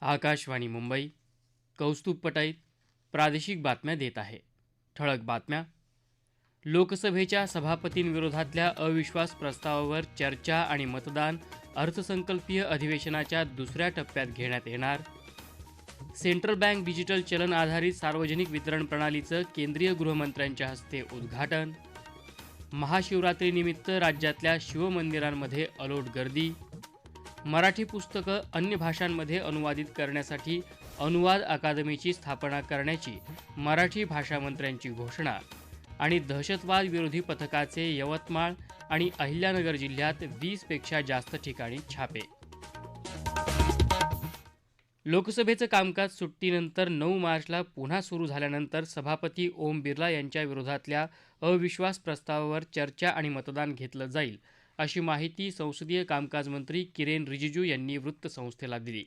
आकाशवाणी मुंबई कौस्तुभ पटाईत प्रादेशिक बातम्या देत आहे. ठळक बातम्या. लोकसभेच्या सभापतींविरोधातल्या अविश्वास प्रस्तावावर चर्चा आणि मतदान अर्थसंकल्पीय अधिवेशनाच्या दुसऱ्या टप्प्यात घेण्यात येणार. सेंट्रल बँक डिजिटल चलन आधारित सार्वजनिक वितरण प्रणालीचं केंद्रीय गृहमंत्र्यांच्या हस्ते उद्घाटन. महाशिवरात्रीनिमित्त राज्यातल्या शिवमंदिरांमध्ये अलोट गर्दी. मराठी पुस्तकं अन्य भाषांमध्ये अनुवादित करण्यासाठी अनुवाद अकादमीची स्थापना करण्याची मराठी भाषा मंत्र्यांची घोषणा आणि दहशतवाद विरोधी पथकाचे यवतमाळ आणि अहिल्यानगर जिल्ह्यात वीसपेक्षा जास्त ठिकाणी छापे. लोकसभेचं कामकाज सुट्टीनंतर नऊ मार्चला पुन्हा सुरू झाल्यानंतर सभापती ओम बिर्ला यांच्या विरोधातल्या अविश्वास प्रस्तावावर चर्चा आणि मतदान घेतलं जाईल. अशी माहिती संसदीय कामकाज मंत्री किरेन रिजिजू यांनी वृत्तसंस्थेला दिली.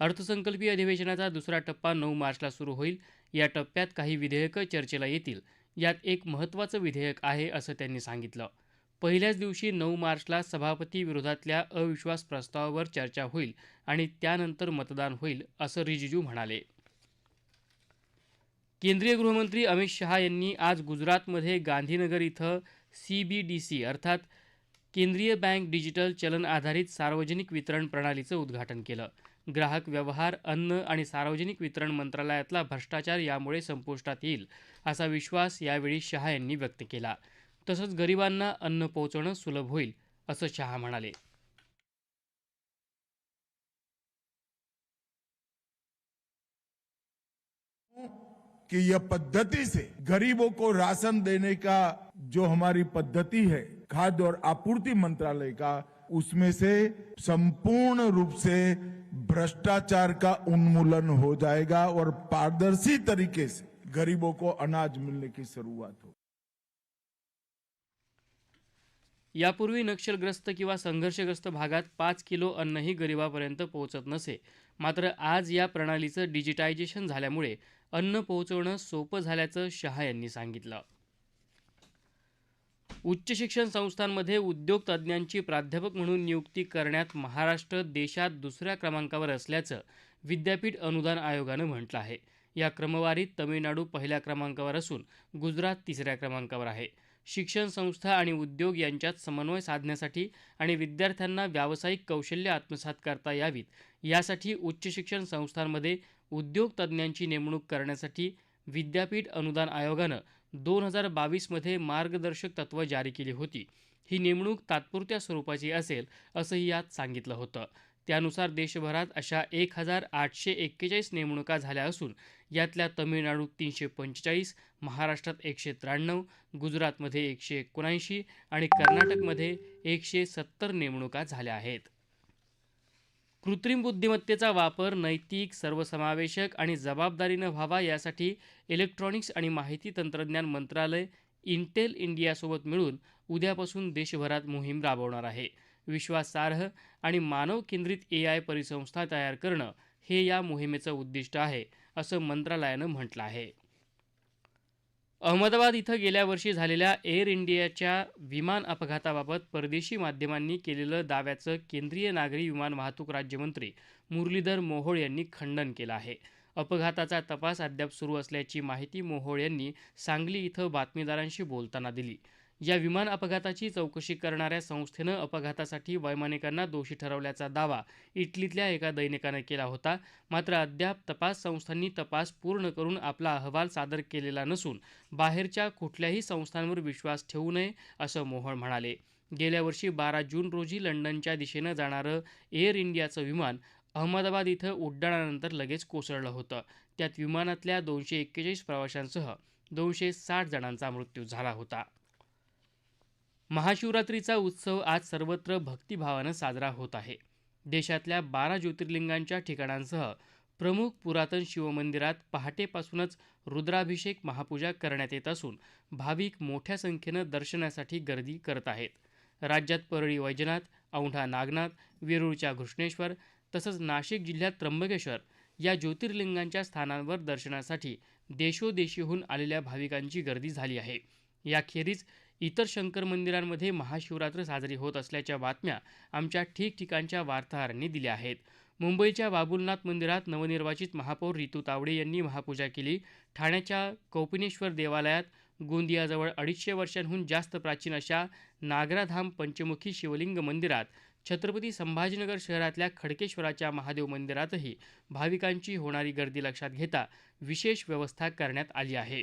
अर्थसंकल्पीय अधिवेशनाचा दुसरा टप्पा नऊ मार्चला सुरू होईल. या टप्प्यात काही विधेयकं चर्चेला येतील. यात एक महत्त्वाचं विधेयक आहे असं त्यांनी सांगितलं. पहिल्याच दिवशी नऊ मार्चला सभापती विरोधातल्या अविश्वास प्रस्तावावर चर्चा होईल आणि त्यानंतर मतदान होईल असं रिजिजू म्हणाले. केंद्रीय गृहमंत्री अमित शहा यांनी आज गुजरातमध्ये गांधीनगर इथं सी बी डी सी अर्थात केंद्रीय बँक डिजिटल चलन आधारित सार्वजनिक वितरण प्रणालीचं उद्घाटन केलं. ग्राहक व्यवहार अन्न आणि सार्वजनिक वितरण मंत्रालयातला भ्रष्टाचार यामुळे संपुष्टात येईल असा विश्वास यावेळी शहा यांनी व्यक्त केला. तसंच गरिबांना अन्न पोहोचवणं सुलभ होईल असं शहा म्हणाले. कि यह पद्धति से गरीबों को राशन देने का जो हमारी पद्धति है खाद्य और आपूर्ति मंत्रालय का उसमें से संपूर्ण रूप से भ्रष्टाचार का उन्मूलन हो जाएगा और पारदर्शी तरीके से गरीबों को अनाज मिलने की शुरुआत हो। यापूर्वी नक्षलग्रस्त किंवा संघर्षग्रस्त भागात पाच किलो अन्नही गरिबापर्यंत पोहोचत नसे. मात्र आज या प्रणालीचं डिजिटायझेशन झाल्यामुळे अन्न पोहोचवणं सोपं झाल्याचं शहा यांनी सांगितलं. उच्च शिक्षण संस्थांमध्ये उद्योग तज्ज्ञांची प्राध्यापक म्हणून नियुक्ती करण्यात महाराष्ट्र देशात दुसऱ्या क्रमांकावर असल्याचं विद्यापीठ अनुदान आयोगानं म्हटलं आहे. या क्रमवारीत तमिळनाडू पहिल्या क्रमांकावर असून गुजरात तिसऱ्या क्रमांकावर आहे. शिक्षण संस्था आणि उद्योग यांच्यात समन्वय साधण्यासाठी आणि विद्यार्थ्यांना व्यावसायिक कौशल्य आत्मसात करता यावीत. यासाठी उच्च शिक्षण संस्थांमध्ये उद्योग तज्ज्ञांची नेमणूक करण्यासाठी विद्यापीठ अनुदान आयोगानं दोन हजार बावीसमध्ये मार्गदर्शक तत्त्व जारी केली होती. ही नेमणूक तात्पुरत्या स्वरूपाची असेल असंही यात सांगितलं होतं. त्यानुसार देशभरात अशा एक हजार आठशे एक्केचाळीस नेमणुका झाल्या असून यातल्या तमिळनाडूत तीनशे पंचेचाळीस महाराष्ट्रात एकशे त्र्याण्णव गुजरातमध्ये एकशे एकोणऐंशी आणि कर्नाटकमध्ये एकशे सत्तर नेमणुका झाल्या आहेत. कृत्रिम बुद्धिमत्तेचा वापर नैतिक सर्वसमावेशक आणि जबाबदारीनं व्हावा यासाठी इलेक्ट्रॉनिक्स आणि माहिती तंत्रज्ञान मंत्रालय इंटेल इंडियासोबत मिळून उद्यापासून देशभरात मोहीम राबवणार आहे. विश्वासार्ह आणि मानव केंद्रित ए आय परिसंस्था तयार करणं हे या मोहिमेचं उद्दिष्ट आहे असं मंत्रालयानं म्हटलं आहे. अहमदाबाद इथं गेल्या वर्षी झालेल्या एअर इंडियाच्या विमान अपघाताबाबत परदेशी माध्यमांनी केलेलं दाव्याचं केंद्रीय नागरी विमान वाहतूक राज्यमंत्री मुरलीधर मोहोळ यांनी खंडन केलं आहे. अपघाताचा तपास अद्याप सुरू असल्याची माहिती मोहोळ यांनी सांगली इथं बातमीदारांशी बोलताना दिली. या विमान अपघाताची चौकशी करणाऱ्या संस्थेनं अपघातासाठी वैमानिकांना दोषी ठरवल्याचा दावा इटलीतल्या एका दैनिकानं केला होता. मात्र अद्याप तपास संस्थांनी तपास पूर्ण करून आपला अहवाल सादर केलेला नसून बाहेरच्या कुठल्याही संस्थांवर विश्वास ठेवू नये असं मोहळ म्हणाले. गेल्या वर्षी बारा जून रोजी लंडनच्या दिशेनं जाणारं एअर इंडियाचं विमान अहमदाबाद इथं उड्डाणानंतर लगेच कोसळलं होतं. त्यात विमानातल्या दोनशे एक्केचाळीस प्रवाशांसह दोनशे साठ जणांचा मृत्यू झाला होता. महाशिवरात्रीचा उत्सव आज सर्वत्र भक्तिभावानं साजरा होत आहे. देशातल्या बारा ज्योतिर्लिंगांच्या ठिकाणांसह प्रमुख पुरातन शिवमंदिरात पहाटेपासूनच रुद्राभिषेक महापूजा करण्यात येत असून भाविक मोठ्या संख्येनं दर्शनासाठी गर्दी करत आहेत. राज्यात परळी वैजनाथ औंढा नागनाथ वेरूळच्या घृष्णेश्वर तसंच नाशिक जिल्ह्यात त्र्यंबकेश्वर या ज्योतिर्लिंगांच्या स्थानांवर दर्शनासाठी देशोदेशीहून आलेल्या भाविकांची गर्दी झाली आहे. याखेरीज इतर शंकर मंदिरांमध्ये महाशिवरात्र साजरी होत असल्याच्या बातम्या आमच्या ठिकठिकाणच्या वार्ताहरांनी दिल्या आहेत. मुंबईच्या बाबुलनाथ मंदिरात नवनिर्वाचित महापौर रितू तावडे यांनी महापूजा केली. ठाण्याच्या कौपिनेश्वर देवालयात गोंदियाजवळ अडीचशे वर्षांहून जास्त प्राचीन अशा नागराधाम पंचमुखी शिवलिंग मंदिरात छत्रपती संभाजीनगर शहरातल्या खडकेश्वराच्या महादेव मंदिरातही भाविकांची होणारी गर्दी लक्षात घेता विशेष व्यवस्था करण्यात आली आहे.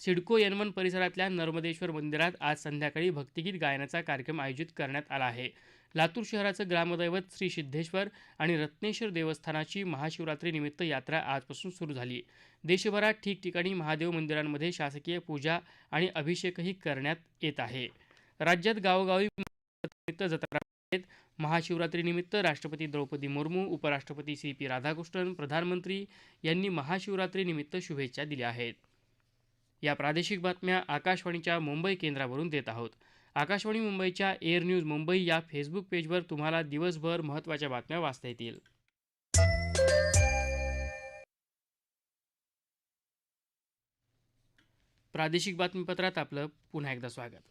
सिडको यनमन परिसरातल्या नर्मदेश्वर मंदिरात आज संध्याकाळी भक्तिगीत गायनाचा कार्यक्रम आयोजित करण्यात आला आहे. लातूर शहराचं ग्रामदैवत श्री सिद्धेश्वर आणि रत्नेश्वर देवस्थानाची महाशिवरात्रीनिमित्त यात्रा आजपासून सुरू झाली. देशभरात ठिकठिकाणी महादेव मंदिरांमध्ये शासकीय पूजा आणि अभिषेकही करण्यात येत आहे. राज्यात गावोगावी निमित्त जत्रा महाशिवरात्रीनिमित्त राष्ट्रपती द्रौपदी मुर्मू उपराष्ट्रपती सी पी राधाकृष्णन प्रधानमंत्री यांनी महाशिवरात्रीनिमित्त शुभेच्छा दिल्या आहेत. या प्रादेशिक बातम्या आकाशवाणीच्या मुंबई केंद्रावरून देत आहोत. आकाशवाणी मुंबईच्या एअर न्यूज मुंबई या फेसबुक पेजवर तुम्हाला दिवसभर महत्त्वाच्या बातम्या वाचता येतील. प्रादेशिक बातमीपत्रात आपलं पुन्हा एकदा स्वागत.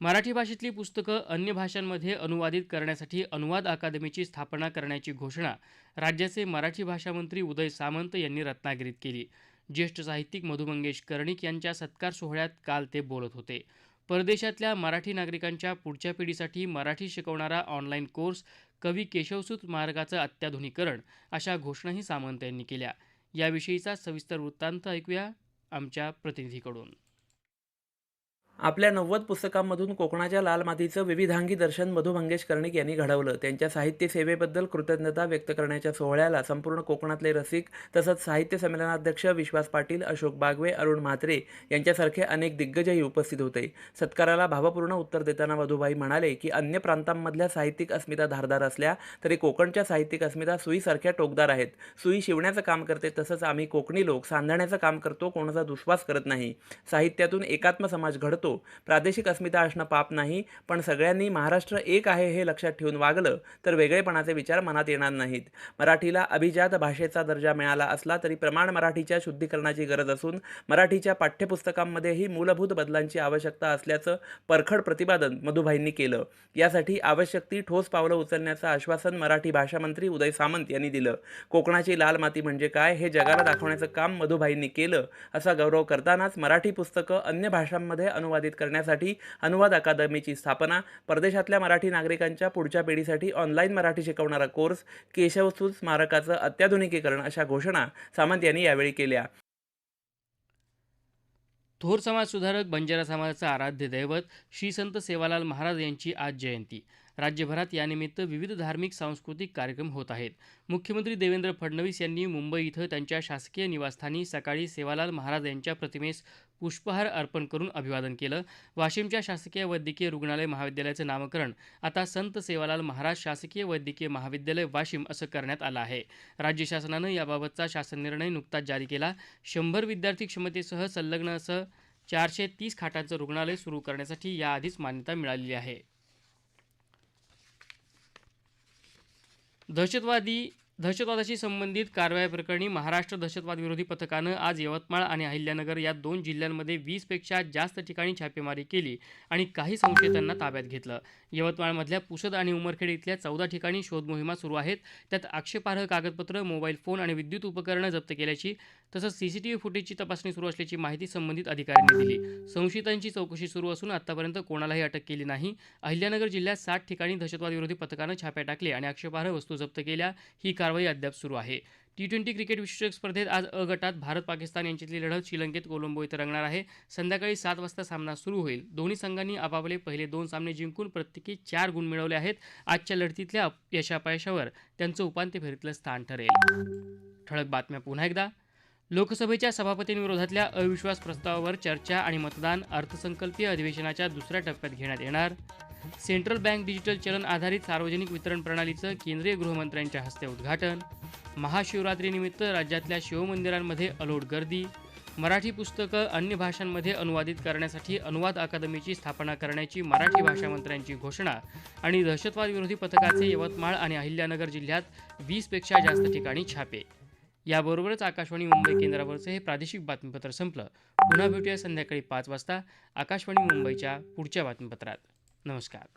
मराठी भाषेतली पुस्तकं अन्य भाषांमध्ये अनुवादित करण्यासाठी अनुवाद अकादमीची स्थापना करण्याची घोषणा राज्याचे मराठी भाषा मंत्री उदय सामंत यांनी रत्नागिरीत केली. ज्येष्ठ साहित्यिक मधु मंगेश कर्णिक यांच्या सत्कार सोहळ्यात काल ते बोलत होते. परदेशातल्या मराठी नागरिकांच्या पुढच्या पिढीसाठी मराठी शिकवणारा ऑनलाईन कोर्स कवी केशवसूत मार्गाचं अत्याधुनिकरण अशा घोषणाही सामंत यांनी केल्या. याविषयीचा सविस्तर वृत्तांत ऐकूया आमच्या प्रतिनिधीकडून. आपल्या नव्वद पुस्तकांमधून कोकणाच्या लाल मातीचं विविधांगी दर्शन मधु मंगेश कर्णिक यांनी घडवलं. त्यांच्या साहित्य सेवेबद्दल कृतज्ञता व्यक्त करण्याच्या सोहळ्याला संपूर्ण कोकणातले रसिक तसंच साहित्य संमेलनाध्यक्ष विश्वास पाटील अशोक बागवे अरुण म्हात्रे यांच्यासारखे अनेक दिग्गजही उपस्थित होते. सत्काराला भावपूर्ण उत्तर देताना मधुबाई म्हणाले की अन्य प्रांतांमधल्या साहित्यिक अस्मिता धारदार असल्या तरी कोकणच्या साहित्यिक अस्मिता सुईसारख्या टोकदार आहेत. सुई शिवण्याचं काम करते तसंच आम्ही कोकणी लोक सांधण्याचं काम करतो कोणाचा दुश्वास करत नाही. साहित्यातून एकात्म समाज घडतो प्रादेशिक अस्मिता असणं पाप नाही पण सगळ्यांनी महाराष्ट्र एक आहे हे लक्षात ठेवून वागलं तर वेगळेपणाचे विचार मनात येणार नाहीत. मराठीला अभिजात भाषेचा दर्जा मिळाला असला तरी प्रमाण मराठीच्या शुद्धीकरणाची गरज असून मराठीच्या पाठ्यपुस्तकांमध्येही मूलभूत बदलांची आवश्यकता असल्याचं परखड प्रतिपादन मधुभाईंनी केलं. यासाठी आवश्यक ती ठोस पावलं उचलण्याचं आश्वासन मराठी भाषा मंत्री उदय सामंत यांनी दिलं. कोकणाची लाल माती म्हणजे काय हे जगाला दाखवण्याचं काम मधुभाईंनी केलं असा गौरव करतानाच मराठी पुस्तकं अन्य भाषांमध्ये अनुवादित करण्यासाठी अनुवाद अकादमीची स्थापना परदेशातल्या मराठी नागरिकांच्या पुढच्या पिढीसाठी ऑनलाईन मराठी शिकवणारा कोर्स केशवसूत स्मारकाचं अत्याधुनिकीकरण अशा घोषणा सामंत यांनी यावेळी केल्या. थोर समाज सुधारक बंजारा समाजाचं आराध्य दैवत श्री संत सेवालाल महाराज यांची आज जयंती. राज्यभरात यानिमित्त विविध धार्मिक सांस्कृतिक कार्यक्रम होत आहेत. मुख्यमंत्री देवेंद्र फडणवीस यांनी मुंबई इथं त्यांच्या शासकीय निवासस्थानी सकाळी सेवालाल महाराज यांच्या प्रतिमेस पुष्पहार अर्पण करून अभिवादन केलं. वाशिमच्या शासकीय वैद्यकीय रुग्णालय महाविद्यालयाचं नामकरण आता संत सेवालाल महाराज शासकीय वैद्यकीय महाविद्यालय वाशिम असं करण्यात आलं आहे. राज्य शासनानं याबाबतचा शासन निर्णय नुकताच जारी केला. शंभर विद्यार्थी क्षमतेसह संलग्न असं चारशे तीस खाटांचं रुग्णालय सुरू करण्यासाठी याआधीच मान्यता मिळालेली आहे. दहशतवादी दहशतवादाशी संबंधित कारवायाप्रकरणी महाराष्ट्र दहशतवाद विरोधी पथकानं आज यवतमाळ आणि अहिल्यानगर या दोन जिल्ह्यांमध्ये वीसपेक्षा जास्त ठिकाणी छापेमारी केली आणि काही संशयितांना ताब्यात घेतलं. यवतमाळमधल्या पुसद आणि उमरखेड इथल्या चौदा ठिकाणी शोधमोहिमा सुरू आहेत. त्यात आक्षेपार्ह कागदपत्र मोबाईल फोन आणि विद्युत उपकरणं जप्त केल्याची तसंच सीसीटीव्ही फुटेजची तपासणी सुरू असल्याची माहिती संबंधित अधिकाऱ्यांनी दिली. संशयितांची चौकशी सुरू असून आतापर्यंत कोणालाही अटक केली नाही. अहिल्यानगर जिल्ह्यात साठ ठिकाणी दहशतवाद विरोधी पथकानं छाप्या टाकले आणि आक्षेपार्ह वस्तू जप्त केल्या. ही कारवाई अद्याप सुरू आहे. टी ट्वेंटी क्रिकेट विश्वचषक स्पर्धेत आज अ गटात भारत पाकिस्तान यांच्यातली लढत श्रीलंकेत कोलंबो इथं रंगणार आहे. संध्याकाळी सात वाजता सामना सुरू होईल. दोन्ही संघांनी आपापले पहिले दोन सामने जिंकून प्रत्येकी चार गुण मिळवले आहेत. आजच्या लढतीतल्या अप- यशापयशावर त्यांचं उपांत्य फेरीतलं स्थान ठरेल. ठळक बातम्या पुन्हा एकदा. लोकसभेच्या सभापतींविरोधातल्या अविश्वास प्रस्तावावर चर्चा आणि मतदान अर्थसंकल्पीय अधिवेशनाच्या दुसऱ्या टप्प्यात घेण्यात येणार. सेंट्रल बँक डिजिटल चलन आधारित सार्वजनिक वितरण प्रणालीचं केंद्रीय गृहमंत्र्यांच्या हस्ते उद्घाटन. महाशिवरात्रीनिमित्त राज्यातल्या शिवमंदिरांमध्ये अलोट गर्दी. मराठी पुस्तकं अन्य भाषांमध्ये अनुवादित करण्यासाठी अनुवाद अकादमीची स्थापना करण्याची मराठी भाषा मंत्र्यांची घोषणा आणि दहशतवाद विरोधी पथकाचे यवतमाळ आणि अहिल्यानगर जिल्ह्यात वीसपेक्षा जास्त ठिकाणी छापे. याबरोबरच आकाशवाणी मुंबई केंद्रावरचं हे प्रादेशिक बातमीपत्र संपलं. पुन्हा भेटूया संध्याकाळी पाच वाजता आकाशवाणी मुंबईच्या पुढच्या बातमीपत्रात. Namaskar.